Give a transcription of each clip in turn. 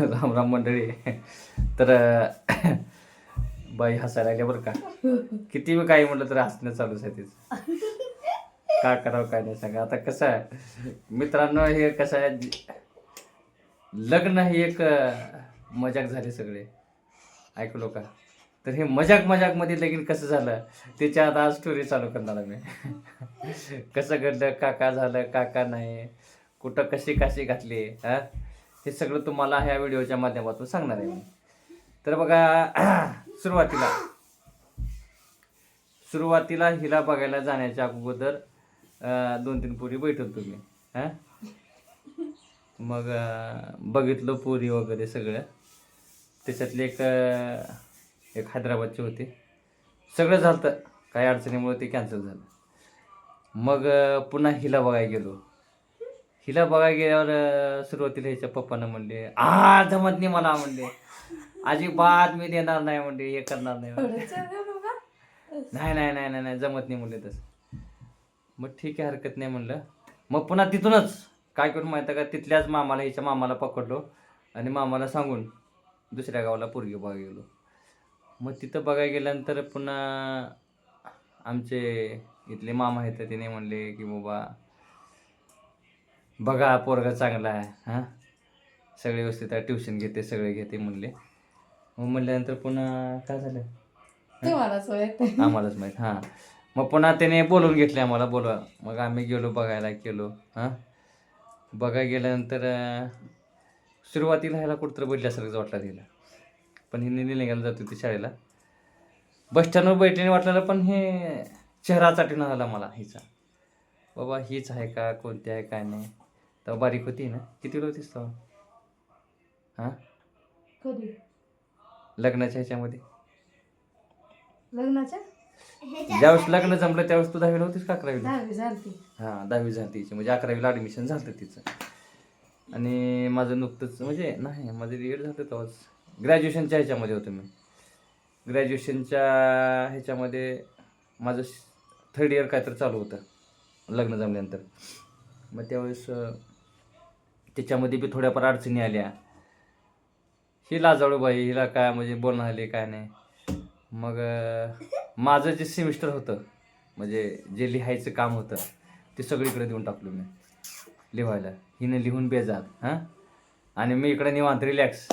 राम राम मंडळी. तर बाई हसायला लागल्या बरं का. किती वेळ काही म्हटलं तरी हसणं चालूच आहे तिचं. काय करावं काय नाही सांगा. आता कसं आहे मित्रांनो हे कसं आहे लग्न ही एक मजाक झाली सगळे. ऐकलो का तर हे मजाक मजाकमध्ये लगीन कसं झालं त्याच्या आता आज स्टोरी चालू करणार मी कसं घडलं का का झालं का का नाही. कुठं कशी काशी घातली हा हे सगळं तुम्हाला ह्या व्हिडिओच्या माध्यमातून सांगणार आहे मी. तर बघा सुरुवातीला. सुरुवातीला हिला बघायला जाण्याच्या अगोदर दोन तीन पोरी बैठत तुम्ही मग बघितलं पोरी वगैरे सगळं. त्याच्यातले एक एक हैदराबादचे होते. सगळं झालं काही अडचणीमुळे ते कॅन्सल झालं. मग पुन्हा हिला बघायला गेलो. हिला बघायला गेल्यावर सुरुवातीला ह्याच्या पप्पानं म्हणले आ जमत नाही मला म्हणले. अजिबात मी देणार नाही म्हणले. हे करणार नाही म्हणले. नाही नाही नाही नाही नाही जमत नाही म्हणले तसं. मग ठीक आहे हरकत नाही म्हणलं. मग पुन्हा तिथूनच काय करून माहिती का तिथल्याच मामाला हिच्या मामाला पकडलो आणि मामाला सांगून दुसऱ्या गावाला पोरगी बघायला गेलो. मग तिथं बघायला गेल्यानंतर पुन्हा आमचे इथले मामा आहेत तिने म्हणले की बाबा बघा पोरगा चांगला आहे हां? सगळे व्यवस्थित आहे ट्युशन घेते सगळे घेते म्हणले. मग म्हणल्यानंतर पुन्हा काय झालं? तुम्हालाच होय आम्हालाच माहीत हां. मग पुन्हा त्याने बोलवून घेतले आम्हाला बोलवा. मग आम्ही गेलो बघायला गेलो हां? बघायला गेल्यानंतर अं, सुरुवातीला ह्याला कुठंतरी बदल्यासारखंच वाटलं तिला. पण हिने निलंग्याला जात होती शाळेला. बस स्टँडवर बैठीने वाटलेलं पण हे चेहरा चाटीनं आला मला हिचा. बाबा हीच आहे का? कोणती आहे? काय नाही. तेव्हा बारीक होती ना? किती होतीस तेव्हा? हां? कधी? लग्नाच्या ह्याच्यामध्ये? लग्नाच्या? ज्यावेळेस लग्न जमलं त्यावेळेस तू दहावीला होतीस का अकरावीला? दहावी झालती. हां दहावी झाली तिची. म्हणजे अकरावीला ॲडमिशन झालं तिचं. आणि माझं नुकतंच म्हणजे नाही माझं एड झालं तेव्हाच. ग्रॅज्युएशनच्या ह्याच्यामध्ये होतो मी. ग्रॅज्युएशनच्या ह्याच्यामध्ये माझं थर्ड इयर काहीतरी चालू होतं. लग्न जमल्यानंतर. मग त्यावेळेस त्याच्यामध्ये बी थोड्याफार अडचणी आल्या. ही लाजाळू बाई हिला काय म्हणजे बोलणं आले काय नाही. मग माझं जे सेमिस्टर होतं म्हणजे जे लिहायचं काम होतं ते सगळीकडे देऊन टाकलो मी. लिहायला. हिनं लिहून बेजार हां? आणि मी इकडे निवांत रिलॅक्स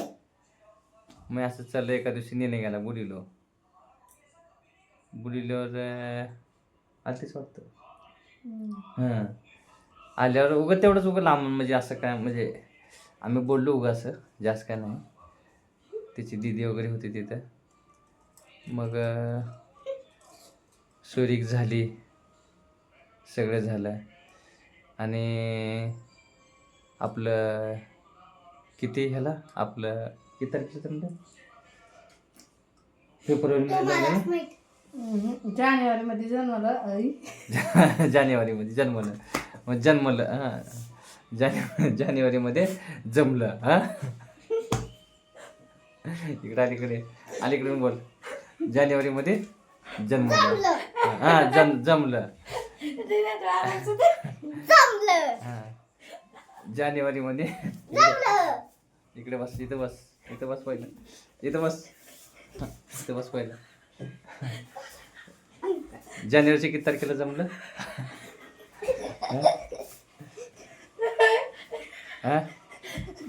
मी असं चाललं एका दिवशी नेणे गेला बुलिलो. बुलिल्यावर आलतीच वाटतं. हां. आल्यावर उगं तेवढंच उगं लांब म्हणजे असं काय म्हणजे आम्ही बोललो उगं असं जास्त काय नाही. तिची दिदी वगैरे होती तिथं. मग सुरीक झाली. सगळं झालं. आणि आपलं किती ह्याला? आपलं किती तारखेचं म्हणलं? फेब्रुवारीमध्ये झालं जानेवारी मध्ये जन्मला जानेवारीमध्ये जन्मलं. मग जन्मलं हां. जाने जानेवारीमध्ये जमलं हां. इकडे अलीकडे अलीकडे बोल. जानेवारीमध्ये जन्मलं. हां जम जमलं. हां. जानेवारीमध्ये इकडे बस इथं बस इथं बस पहिलं. इथं बस. इथं बस पहिलं. जानेवारीच्या किती तारखेला जमलं?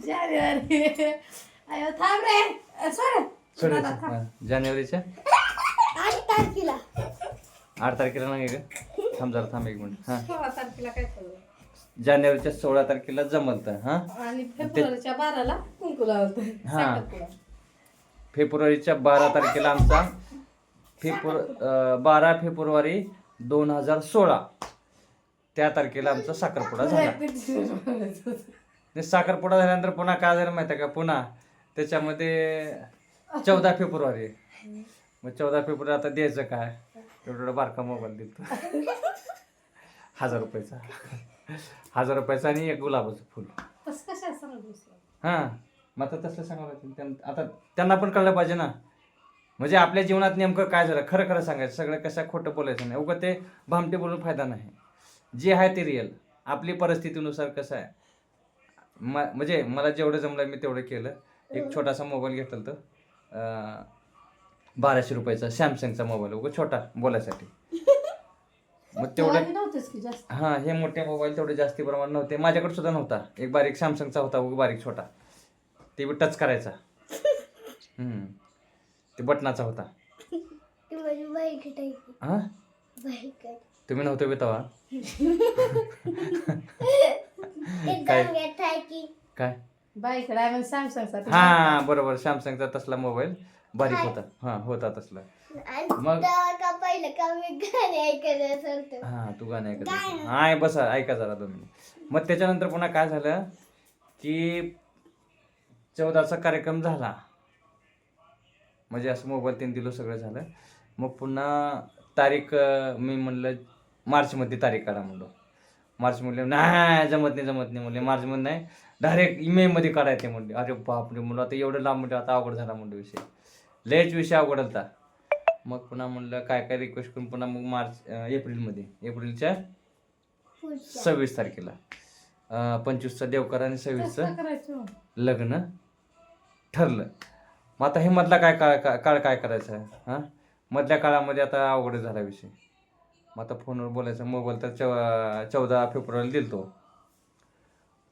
जानेवारी. अयो थांब रे. सॉरी सोडायचं. हां. जानेवारीच्या? आठ तारखेला. आठ तारखेला नाही का? थांब जरा थांब एक मिनिट. हां. सोळा तारखेला काय करू? जानेवारीच्या सोळा तारखेला जमलत हां? आणि फेब्रुवारीच्या बाराला कुंकू लावतो हा. फेब्रुवारीच्या बारा तारखेला आमचा फेब्रु बारा फेब्रुवारी दोन हजार सोळा. त्या तारखेला आमचा साखरपुडा झाला. ते साखरपुडा झाल्यानंतर पुन्हा काय झालं माहिती आहे का? पुन्हा त्याच्यामध्ये चौदा फेब्रुवारी. मग चौदा फेब्रुवारी आता द्यायचं काय? एवढा एवढा बारका मोबाईल देतो. हजार रुपयाचा. हजार रुपयाचा आणि एक गुलाबाचं फुल. हां. मग आता तसं सांगावं आता त्यांना पण कळलं पाहिजे ना. म्हणजे आपल्या जीवनात नेमकं काय झालं? खरं खरं सांगायचं. सगळं कसं खोटं बोलायचं नाही. उगं ते भामटे बोलून फायदा नाही. जे आहे ते रिअल आपली परिस्थितीनुसार कसं आहे? म म्हणजे मला जेवढं जमलं मी तेवढं केलं. एक छोटासा मोबाईल घेतला तर बाराशे रुपयाचा सॅमसंगचा मोबाईल उगा छोटा बोलायसाठी. मग तेवढं तेव्हा नव्हतेच की जास्त. हां हे मोठे मोबाईल तेवढे जास्ती प्रमाणात नव्हते. माझ्याकडे सुद्धा नव्हता. एक बारीक सॅमसंगचा होता उगा बारीक छोटा. ते बी टच करायचा. हम्म. ते बटनाचा होता. हां? तुम्ही नव्हते बी तेव्हा काय? बाईकडे सॅमसंगचा ते हा बरोबर. सॅमसंगचा तसला मोबाईल बारीक होता. हा. होता तसला. मग? पहिलं का मी गाणे ऐकायला चालतो हा तू गाणं ऐकत. हा बसा ऐका जरा मिनिट. मग त्याच्यानंतर पुन्हा काय झालं की चौदाचा कार्यक्रम झाला. म्हणजे असं मोबाईल तीन दिलो सगळं झालं. मग पुन्हा तारीख मी म्हणलं मार्चमध्ये तारीख काढा म्हणलो. मार्च म्हणले नाही जमत नाही जमत नाही. म्हणले मार्चमध्ये नाही डायरेक्ट मेमध्ये काढायचे म्हणले. अरे बापरे म्हणलं आता एवढं लांब म्हणजे आता अवघड झाला म्हणलं विषय. लयच विषय अवघड होता मग पुन्हा म्हणलं काय काय रिक्वेस्ट करून पुन्हा मग मार्च एप्रिलमध्ये एप्रिलच्या सव्वीस तारखेला पंचवीसचा देवकर आणि सव्वीसचं लग्न ठरलं. मग आता हे मधला काय काळ काळ काय करायचा आहे? हां? मधल्या काळामध्ये आता अवघड झाला विषय. मग आता फोनवर बोलायचं मोबाईल तर चौ चौदा फेब्रुवारीला दिलतो.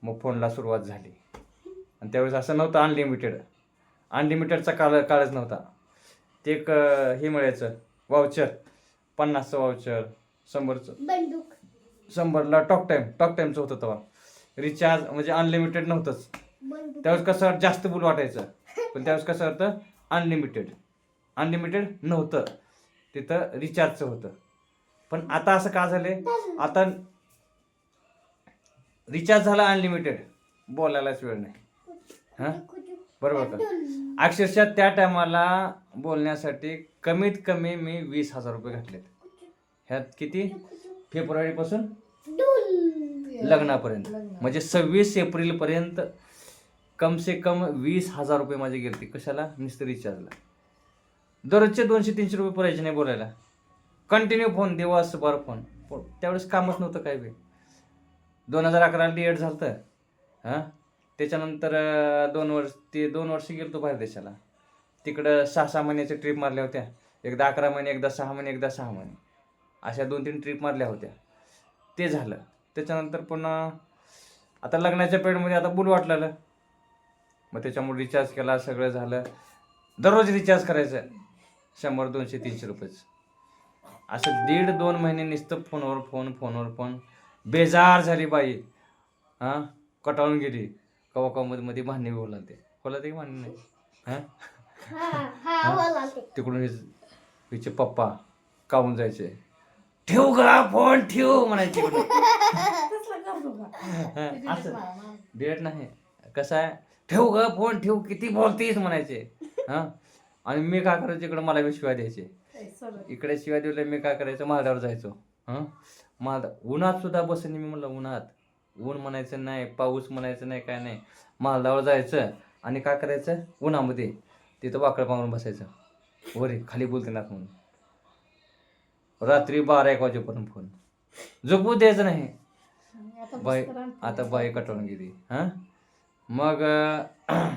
मग फोनला सुरुवात झाली. आणि त्यावेळेस असं नव्हतं अनलिमिटेड अनलिमिटेडचा काळ काळच नव्हता. ते एक हे मिळायचं वाउचर पन्नासचं वाउचर शंभरचं. शंभरला टॉक टाईम टॉक टाईमचं होतं तेव्हा. रिचार्ज म्हणजे अनलिमिटेड नव्हतंच. त्यावेळेस कसं जास्त बुल वाटायचं. पण त्यावेळेस कसं होतं अनलिमिटेड अनलिमिटेड नव्हतं. तिथं रिचार्जचं होतं. पण आता असं का झालंय? आता रिचार्ज झाला अनलिमिटेड बोलायलाच वेळ नाही. हां? बरोबर का? अक्षरशः त्या टायमाला बोलण्यासाठी कमीत कमी मी वीस हजार रुपये घातलेत. ह्यात किती? फेब्रुवारीपासून लग्नापर्यंत. म्हणजे सव्वीस एप्रिलपर्यंत कम से कम वीस हजार रुपये माझे गेले कशाला? नुसतं रिचार्जला दररोजचे दोनशे तीनशे रुपये पुरायचे नाही बोलायला. कंटिन्यू फोन दिवसभर फोन त्यावेळेस कामच नव्हतं काही बी. दोन हजार अकराला डी एड झालं हां? त्याच्यानंतर दोन वर्ष ते दोन वर्ष गेलो बाहेर देशाला. तिकडं सहा सहा महिन्याच्या ट्रिप मारल्या होत्या. एकदा अकरा महिने एकदा सहा महिने एकदा सहा महिने. अशा दोन तीन ट्रिप मारल्या होत्या. ते झालं. त्याच्यानंतर पुन्हा आता लग्नाच्या पिरियडमध्ये आता बुल वाटलेलं. मग त्याच्यामुळे रिचार्ज केला सगळं झालं. दररोज रिचार्ज करायचं. शंभर दोनशे तीनशे रुपयेचं. असं दीड दोन महिने नुसतं फोनवर फोन फोनवर फोन. बेजार झाली बाई. हां? कटाळून गेली. कवा कवा मध्ये मध्ये भांडणे बोला ते बोला ते भांडणे नाही? हां? हा हा तिकडून हिच हिचे पप्पा कावून जायचे? ठेव गा फोन ठेव म्हणायचे असं. डेट नाही. कसं आहे? ठेव ग फोन ठेव किती बोलतेस म्हणायचे. हां? आणि मी काय करायचं इकडं मला बी शिवाय द्यायचे. इकडे शिवाय दिले मी काय करायचं? महाडावर जायचो. हां? महाड उन्हात सुद्धा बसणे मी म्हणलं उन्हात. ऊन म्हणायचं नाही पाऊस म्हणायचं नाही काय नाही. महाडावर जायचं आणि काय करायचं? उन्हामध्ये तिथं वाकडं पांघरून बसायचं. वरे खाली बोलते ना म्हणून. रात्री बारा एक वाजेपर्यंत फोन. झोपू द्यायचं नाही. बाई. आता बाई कटवून गेली. हां? मग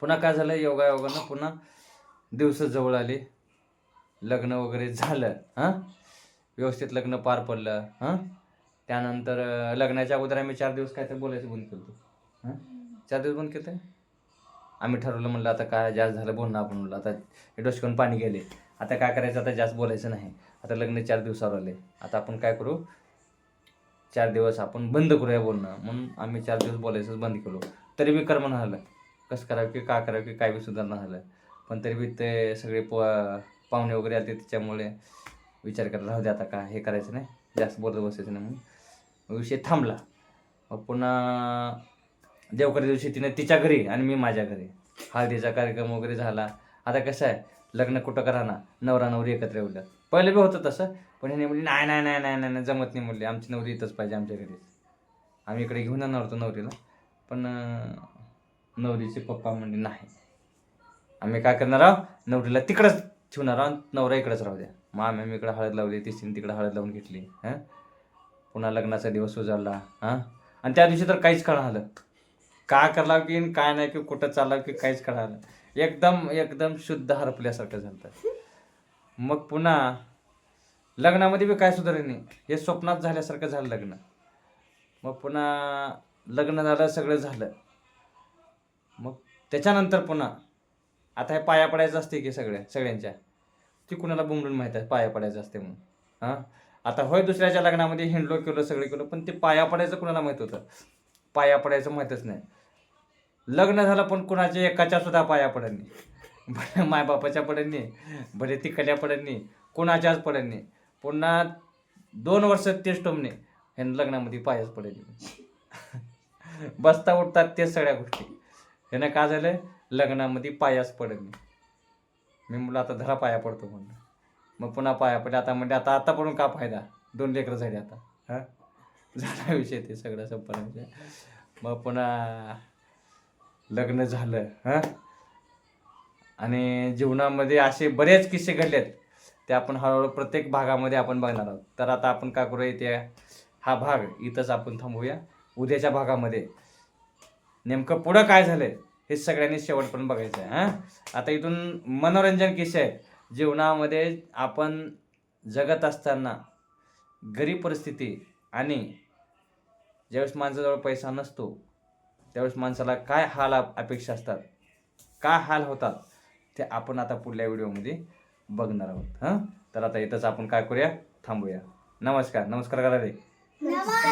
पुन्हा काय झालं? योगा योगानं पुन्हा दिवस जवळ आले. लग्न वगैरे झालं हां? व्यवस्थित लग्न पार पडलं हां? त्यानंतर लग्नाच्या अगोदर आम्ही चार दिवस काय तर बोलायचं बंद केलं हां? चार दिवस बंद केलं आम्ही ठरवलं म्हणलं आता काय जास्त झालं बोलणं आपण म्हणलं आता हे डोसकून पाणी गेले. आता काय करायचं आता जास्त बोलायचं नाही. आता लग्न चार दिवसावर आले आता आपण काय करू? चार दिवस आपण बंद करूया बोलणं. म्हणून आम्ही चार दिवस बोलायचं बंद केलो. तरी बी कर्म झालं. कसं करावं की काय करावं की काय बी सुधारणा झालं. पण तरी बी ते सगळे प पाहुणे वगैरे आले त्याच्यामुळे विचार करायला राहू दे आता काय हे करायचं नाही जास्त बोलत बसायचं नाही म्हणून. विषय थांबला. मग पुन्हा देवकर दिवशी तिने तिच्या घरी आणि मी माझ्या घरी हळदीचा कार्यक्रम वगैरे झाला. आता कसं आहे लग्न कुठं करा ना नवरा नवरी एकत्र येऊल्या पहिले बी होतं तसं पण हिने म्हणली नाही नाही नाही नाही नाही नाही, जमत नाही म्हणले. आमची नवरी इथंच पाहिजे आमच्या घरीच आम्ही इकडे घेऊन जाणार होतो नवरीला पण नवरीचे पप्पा म्हणले नाही. आम्ही काय करणार आहोत? नवरीला तिकडंच ठेवणार नवरा इकडंच राहू द्या. मग इकडं हळद लावली तिसरीने तिकडं हळद लावून घेतली हां? पुन्हा लग्नाचा दिवस उजाडला हां? आणि त्या दिवशी तर काहीच कळलं. आलं का करला की काय नाही की कुठं चालला की काहीच कळालं. एकदम एकदम शुद्ध हरपल्यासारखं झालं. मग पुन्हा लग्नामध्ये बी काय सुधारलं नाही. हे स्वप्नात झाल्यासारखं झालं लग्न. मग पुन्हा लग्न झालं सगळं झालं. मग त्याच्यानंतर पुन्हा आता हे पाया पडायचं असते की सगळ्या सगळ्यांच्या? ती कुणाला बुंगडून माहीत आहे? पाया पडायचं असते म्हणून. हां? आता होय दुसऱ्याच्या लग्नामध्ये हिंडलो केलं सगळे केलं पण ते पाया पडायचं कुणाला माहीत होतं? पाया पडायचं माहीतच नाही. लग्न झालं पण कुणाच्या एकाच्या सुद्धा पाया पडत नाही. भले मायबापाच्या पडत नाही भले तिकडल्या पडत नाही कुणाच्याच पडत नाही. पुन्हा दोन वर्ष तेच टोमणे ह्या लग्नामध्ये पायाच पडत नाही. बसता उठतात तेच सगळ्या गोष्टी. त्यानं काय झालं लग्नामध्ये पायाच पडत नाही. मी म्हणलं आता धरा पाया पडतो म्हणलं. मग पुन्हा पाया पडले. आता म्हणजे आता आता पडून का फायदा दोन लेकरं झाले आता. हां? झाला विषय ते सगळं संपला विषय मग पुन्हा लग्न झालं. हां? आणि जीवनामध्ये असे बरेच किस्से घडलेत. ते आपण हळूहळू प्रत्येक भागामध्ये आपण बघणार आहोत. तर आता आपण का करूया ते हा भाग इथंच आपण थांबूया. उद्याच्या भागामध्ये नेमकं पुढं काय झालंय हे सगळ्यांनी शेवटपर्यंत बघायचं आहे हां? आता इथून मनोरंजन किस्से आहेत. जीवनामध्ये आपण जगत असताना गरीब परिस्थिती आणि ज्यावेळेस माणसाजवळ पैसा नसतो त्यावेळेस माणसाला काय हाल अपेक्षा असतात काय हाल होतात ते आपण आता पुढल्या व्हिडिओमध्ये बघणार आहोत हां? तर आता इथंच आपण काय करूया थांबूया. नमस्कार नमस्कार करा रे. नमस्कार.